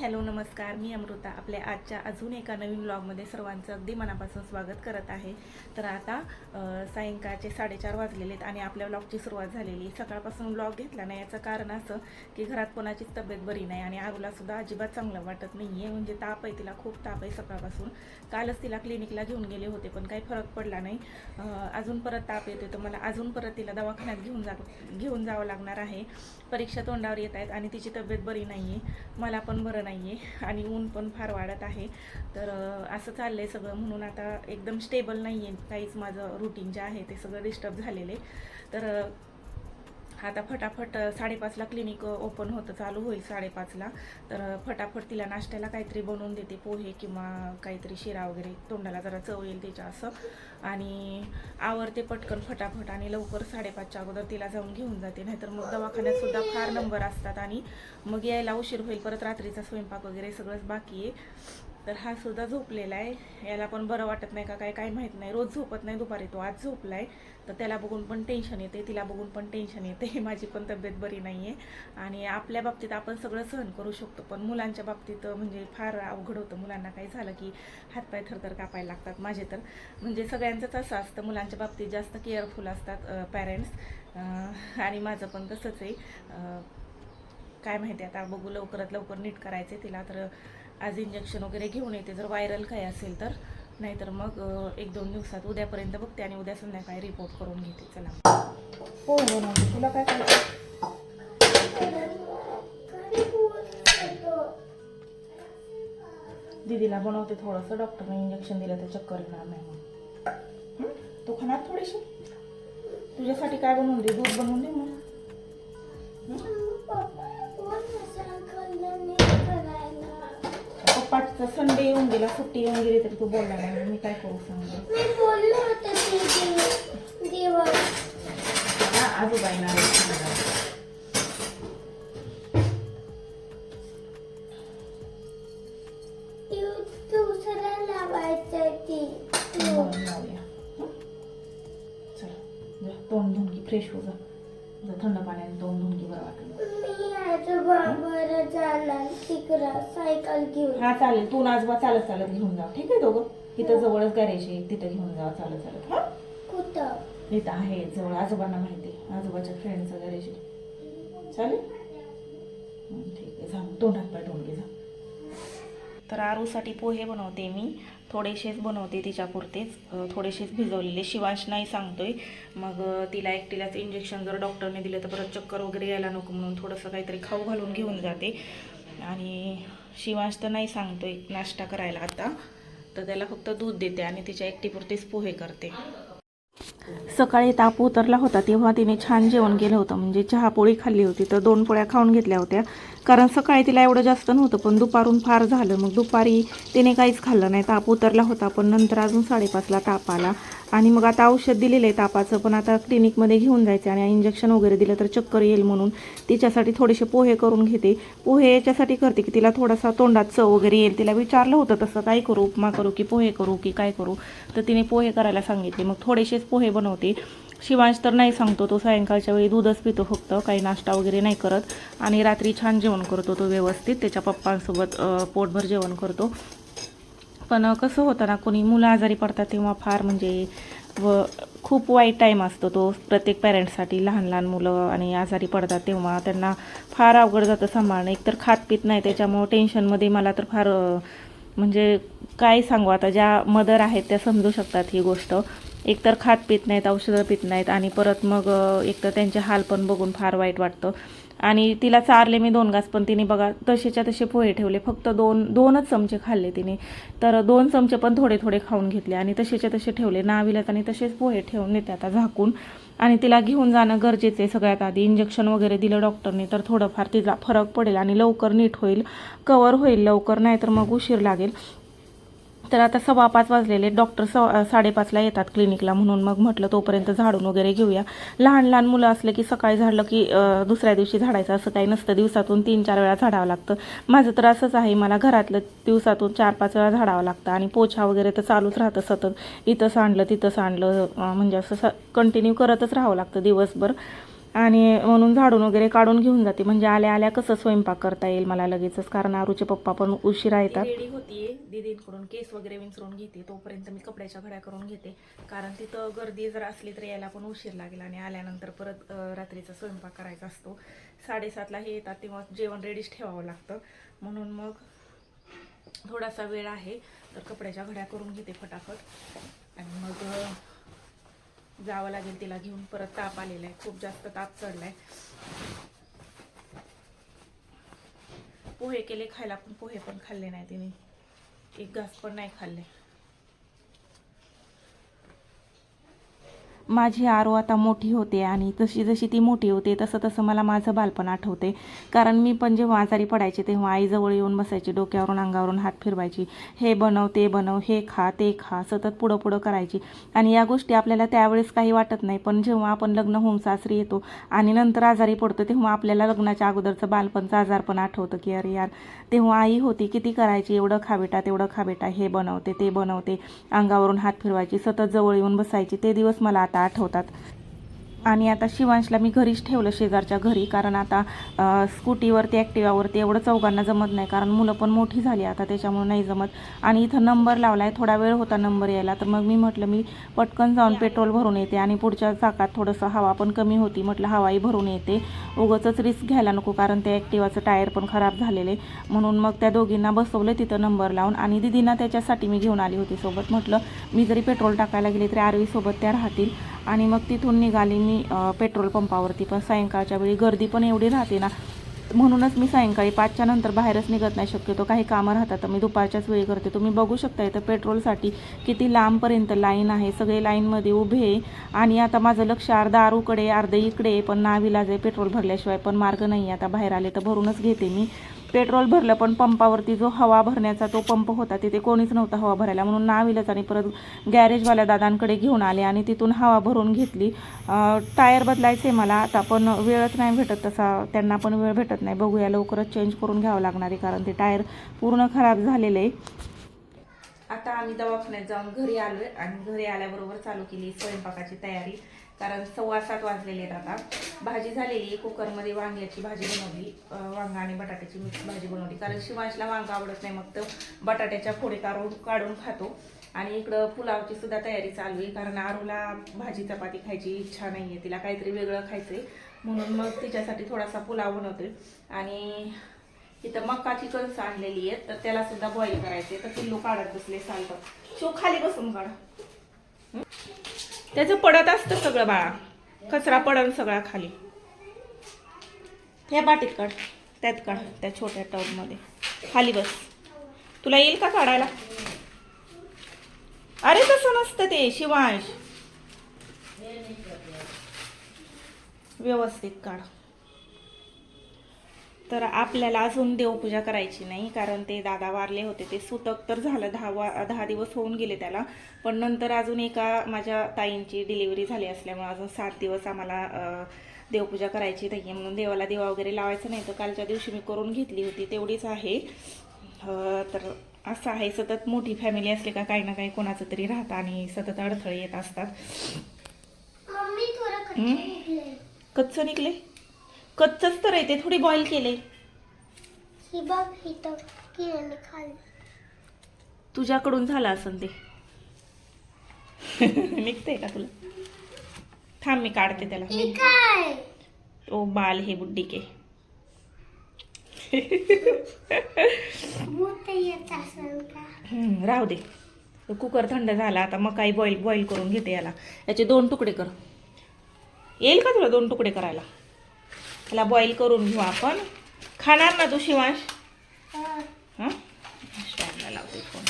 Hello नमस्कार. मी अमृता. आपल्या आजच्या अजून एका नवीन ब्लॉगमध्ये सर्वांचं अगदी मनापासून स्वागत करत आहे. तर आता सायंकाळचे साडेचार वाजलेले आहेत आणि आपल्या ब्लॉगची सुरुवात झालेली. सकाळपासून ब्लॉग घेतला नाही याचं कारण असं की घरात कोणाचीच तब्येत बरी नाही आणि आरूलासुद्धा अजिबात चांगलं वाटत नाही आहे म्हणजे ताप आहे तिला खूप ताप आहे सकाळपासून. कालच तिला क्लिनिकला घेऊन गेले होते पण काही फरक पडला नाही. अजून परत ताप येते तर मला अजून परत तिला दवाखान्यात घेऊन जा घेऊन जावं लागणार आहे. परीक्षा तोंडावर येत आहेत आणि तिची तब्येत बरी नाही आहे मला पण बरं नाही आहे आणि ऊन पण फार वाढत आहे. तर असं चाललं आहे सगळं. म्हणून आता एकदम स्टेबल नाही आहे काहीच माझं रुटीन जे आहे ते सगळं डिस्टर्ब झालेले तर आता फटाफट साडेपाचला क्लिनिक ओपन होतं चालू होईल साडेपाचला. तर फटाफट तिला नाश्त्याला काहीतरी बनवून देते पोहे किंवा काहीतरी शिरा वगैरे. तोंडाला जरा चव येईल त्याच्या असं. आणि आवरते पटकन फटाफट आणि लवकर साडेपाचच्या अगोदर तिला जाऊन घेऊन जाते. नाहीतर मग दवाखान्यात सुद्धा फार नंबर असतात आणि मग यायला उशीर होईल. परत रात्रीचा स्वयंपाक वगैरे सगळंच बाकी आहे. तर हा सुद्धा झोपलेला आहे. याला पण बरं वाटत नाही का काय काय माहीत नाही. रोज झोपत नाही दुपारी तो. आज झोपला आहे तर त्याला बघून पण टेन्शन येते. तिला बघून पण टेन्शन येते. माझी पण तब्येत बरी नाही आहे आणि आपल्या बाबतीत आपण सगळं सहन करू शकतो. पण मुलांच्या बाबतीत म्हणजे फार अवघड होतं. मुलांना काही झालं की हातपाय थरथर कापायला लागतात. माझे तर. म्हणजे सगळ्यांचंच असं असतं. मुलांच्या बाबतीत जास्त केअरफुल असतात पॅरेंट्स आणि माझं पण तसंच आहे. काय माहिती आता बघू लवकरात लवकर नीट करायचं तिला. तर आज इंजेक्शन वगैरे घेऊन येते. जर व्हायरल काय असेल तर. नाहीतर मग एक दोन दिवसात उद्यापर्यंत बघते आणि उद्या संध्याकाळी रिपोर्ट करून घेते. चला. हो बनवते तुला काय दीदीला बनवते थोडंसं. डॉक्टरने इंजेक्शन दिलं तर चक्कर येणार नाही मग तू खाणार थोडीशी? तुझ्यासाठी काय बनवून दे? दूध बनवून दे मग पप्पाचं संडे येऊन गेला सुट्टी येऊन गेली तरी तू बोलला नाही मी काय करू सांगते आजोबा येणार आहेत संध्याकाळी. म्हणून लावूया. हं? चला जा तोंड फ्रेश हो जा थंड पाण्याने तोंड धुवून घे बरं वाटेल. हा चालेल. तू नाजबा चालत चालत घेऊन जा ठीक आहे दोघं? इथं जवळच गॅरेज आहे. तिथं घेऊन जा चालत चालत. हा? कुठं? इथं आहे. जवळ आजोबांना माहिती आजोबाच्या फ्रेंडचं गॅरेज आहे. चालेल? ठीक आहे. जा. तोंड हात पाय धुवून घे जा. तर आरूसाठी पोहे बनवते मी. थोडेसेच बनवते तिच्यापुरतेच. थोडेसेच भिजवलेले. शिवांश नाही सांगतोय. मग तिला एकटीलाच इंजेक्शन जर डॉक्टरने दिलं तर परत चक्कर वगैरे यायला नको म्हणून थोडंसं काहीतरी खाऊ घालून घेऊन जाते. आणि शिवांश तर नाही सांगतोय. नाश्ता करायला आता. तर त्याला फक्त दूध देते आणि तिच्या एकटीपुरतेच पोहे करते. सकाळी ताप उतरला होता तेव्हा तिने छान जेवण केलं होतं. म्हणजे चहा पोळी खाल्ली होती. तर दोन पोळ्या खाऊन घेतल्या होत्या. कारण सकाळी तिला एवढं जास्त नव्हतं पण दुपारून फार झालं. मग दुपारी तिने काहीच खाल्लं नाही. ताप उतरला होता पण नंतर अजून साडेपाचला ताप आला. आणि मग आता औषध दिलेलं आहे तापाचं पण आता क्लिनिकमध्ये घेऊन जायचं आणि इंजेक्शन वगैरे दिलं तर चक्कर येईल म्हणून तिच्यासाठी थोडेसे पोहे करून घेते. पोहे याच्यासाठी करते की तिला थोडासा तोंडात चव वगैरे येईल. तिला विचारलं होतं तसं काय करू? उपमा करू की पोहे करू की काय करू? तर तिने पोहे करायला सांगितले. मग थोडेसेच पोहे बनवते. शिवांश तर नाही सांगतो तो सायंकाळच्या वेळी दूधच पितो फक्त काही नाश्ता वगैरे नाही करत. आणि रात्री छान जेवण करतो तो व्यवस्थित त्याच्या पप्पांसोबत पोटभर जेवण करतो. पण कसं होतं ना कोणी मुलं आजारी पडतात तेव्हा फार म्हणजे व खूप वाईट टाईम असतो तो. प्रत्येक पॅरेंट्ससाठी लहान लहान मुलं आणि आजारी पडतात तेव्हा त्यांना फार अवघड जातं सांभाळणं. एकतर खात पित नाही त्याच्यामुळं टेन्शनमध्ये मला तर फार म्हणजे काय सांगू आता ज्या मदर आहेत त्या समजू शकतात ही गोष्ट. एकतर खात पित नाहीत औषधं पित नाहीत आणि परत मग एकतर त्यांचे हाल पण बघून फार वाईट वाटतं. आणि तिला चारले मी दोन घास पण तिने बघा तसेच्या तसे पोहे ठेवले. फक्त दोन दोनच चमचे खाल्ले तिने. तर दोन चमचे पण थोडे थोडे खाऊन घेतले आणि तसेच्या तसे ठेवले. नाविल्यात आणि तसेच पोहे ठेवून नेते आता झाकून. आणि तिला घेऊन जाणं गरजेचं आहे सगळ्यात आधी. इंजेक्शन वगैरे दिलं डॉक्टरने तर थोडंफार तिला फरक पडेल आणि लवकर नीट होईल. कवर होईल लवकर नाही तर मग उशीर लागेल. तर आता सव्वा पाच वाजलेले डॉक्टर सव्वा साडेपाचला येतात क्लिनिकला म्हणून. मग म्हटलं तोपर्यंत झाडून वगैरे घेऊया. लहान लहान मुलं असले की सकाळी झाडलं की दुसऱ्या दिवशी झाडायचं. असं काही नसतं. दिवसातून तीन चार वेळा झाडावं लागतं. माझं तर असंच आहे. मला घरातलं दिवसातून चार पाच वेळा झाडावं लागतं. आणि पोछा वगैरे तर चालूच राहतं सतत. इथं सांडलं तिथं सांडलं म्हणजे असं स कंटिन्यू करतच राहावं लागतं दिवसभर. आणि म्हणून झाडून वगैरे काढून घेऊन जाते. म्हणजे आल्या आल्या कसं स्वयंपाक करता येईल मला लगेचच. कारण आरूचे पप्पा पण उशिरा येतात. रेडी होतीये. दीदींकडून केस वगैरे विंचरून घेते. तोपर्यंत मी कपड्याच्या घड्या करून घेते. कारण तिथं गर्दी जर असली तर यायला पण उशीर लागेल आणि आल्यानंतर परत रात्रीचा स्वयंपाक करायचा असतो. साडेसातला हे येतात तेव्हा जेवण रेडीच ठेवावं लागतं. म्हणून मग थोडासा वेळ आहे. तर कपड्याच्या घड्या करून घेते फटाफट. आणि मग जावं लागेल तिला घेऊन. परत ताप आलेला आहे खूप जास्त ताप चढलाय. पोहे केले खायला पण पोहे पण खाल्ले नाही तिने. एक घास पण नाही खाल्ले. माझी आरो आता मोठी होते आणि तशी जशी ती मोठी होते तसं तसं मला माझं बालपण आठवते. कारण मी पण जेव्हा आजारी पडायचे तेव्हा आईजवळ येऊन बसायची डोक्यावरून अंगावरून हात फिरवायची. हे बनव ते बनव हे खा ते खा सतत पुढं पुढं करायची. आणि या गोष्टी आपल्याला त्यावेळेस काही वाटत नाही पण जेव्हा आपण लग्न होऊन सासरी येतो आणि नंतर आजारी पडतो तेव्हा आपल्याला लग्नाच्या अगोदरचं बालपणचं आजारपण आठवतं की अरे यार तेव्हा आई होती किती करायची? एवढं खा बेटा तेवढं खा बेटा हे बनवते ते बनवते. अंगावरून हात फिरवायची सतत जवळ येऊन बसायची. ते दिवस मला आता ताट होतात. आणि आता शिवांशला मी घरीच ठेवलं शेजारच्या घरी कारण आता स्कूटीवरती ॲक्टिवावरती एवढं चौघांना जमत नाही कारण मुलं पण मोठी झाली आता त्याच्यामुळे नाही जमत. आणि इथं नंबर लावला आहे थोडा वेळ होता नंबर यायला तर मग मी म्हटलं मी पटकन जाऊन पेट्रोल भरून येते आणि पुढच्या चाकात थोडंसं हवा पण कमी होती म्हटलं हवाही भरून येते. उगाचच रिस्क घ्यायला नको कारण ते ॲक्टिवाचं टायर पण खराब झालेले. म्हणून मग त्या दोघींना बसवलं तिथं नंबर लावून आणि दिदींना त्याच्यासाठी मी घेऊन आली होती सोबत म्हटलं मी जरी पेट्रोल टाकायला गेले तरी आरवीसोबत त्या राहतील. आणि मग तिथून निघाली मी अ, पेट्रोल पंपावरती पण सायंकाळच्या वेळी गर्दी पण एवढी राहते ना म्हणूनच मी सायंकाळी पाचच्या नंतर बाहेरच निघत नाही शक्यतो काही कामं राहतात तर मी दुपारच्याच वेळी करते तुम्ही बघू शकता इथं पेट्रोलसाठी किती लांबपर्यंत लाईन आहे सगळे लाईनमध्ये उभे आहे. आणि आता माझं लक्ष अर्धा आरूकडे अर्धं इकडे आहे. पण नाविलाज आहे पेट्रोल भरल्याशिवाय पण मार्ग नाही आहे. आता बाहेर आले तर भरूनच घेते मी पेट्रोल भरलं पण पंपावरती जो हवा भरण्याचा तो पंप होता तिथे कोणीच नव्हता हवा भरायला. म्हणून नाविलाज आणि परत गॅरेजवाल्या दादांकडे घेऊन आले आणि तिथून हवा भरून घेतली. टायर बदलायचे मला आता पण वेळच नाही भेटत तसा त्यांना पण वेळ भेटत नाही. बघूया लवकरच चेंज करून घ्यावं लागणार आहे कारण ते टायर पूर्ण खराब झालेलं आहे. आता आम्ही दवाखान्यात जाऊन घरी आलो आहे आणि घरी आल्याबरोबर चालू केली स्वयंपाकाची तयारी. कारण सव्वा सात वाजलेले आहेत आता. भाजी झालेली आहे कुकरमध्ये वांग्याची भाजी बनवली. वांगा आणि बटाट्याची मिक्स भाजी बनवली. कारण शिवांशला वांगा आवडत नाही मग तर बटाट्याच्या फोडी काढून काढून खातो. आणि इकडं पुलावची सुद्धा तयारी चालू आहे कारण आरूला भाजी चपाती खायची इच्छा नाही आहे तिला काहीतरी वेगळं खायचं आहे म्हणून मग तिच्यासाठी थोडासा पुलाव बनवतोय. आणि इथं मकाची कणसं आणलेली आहेत तर त्याला सुद्धा बॉईल करायचे तर किल्लो काढत बसले चालतं. शो खाली बसून काढा. त्याचं पडत असतं सगळं बाळा. कचरा पडन सगळा खाली. त्या बाटीत काढ. त्यात काढ त्या छोट्या टबमध्ये खाली बस. तुला येईल का काढायला? अरे तसं नसतं ते शिवांश. व्यवस्थित काढ. तर आपल्याला अजून देवपूजा करायची नाही कारण ते दादा वारले होते ते सुतक तर झालं दहा वा दहा दिवस होऊन गेले त्याला. पण नंतर अजून एका माझ्या ताईंची डिलिव्हरी झाली असल्यामुळे अजून सात दिवस आम्हाला देवपूजा करायची नाही म्हणून देवाला दिवा वगैरे लावायचं नाही तर कालच्या दिवशी मी करून घेतली होती तेवढीच आहे. तर असं आहे सतत मोठी फॅमिली असली का काही ना काही कोणाचं तरी राहतं आणि सतत अडथळे येत असतात. कच्चं निघले? कच्चंच तर आहे ते थोडी बॉईल केले. ही बघ इथं किरण खाली. तुझ्याकडून झालं असन ते. निघते का तुला? थांब मी काढते त्याला. ही काय? ओ बाल हे बुड्डी के मोठं येत असेल का? हम्म, राहू दे. कुकर थंड झाला आता मग काही बॉईल बॉईल करून घेते याला. याचे दोन तुकडे कर. येईल का तुला दोन तुकडे करायला? त्याला बॉईल करून घेऊ आपण. खाणार ना तू शिवांश? हा. हां? स्टँडला लावते फोन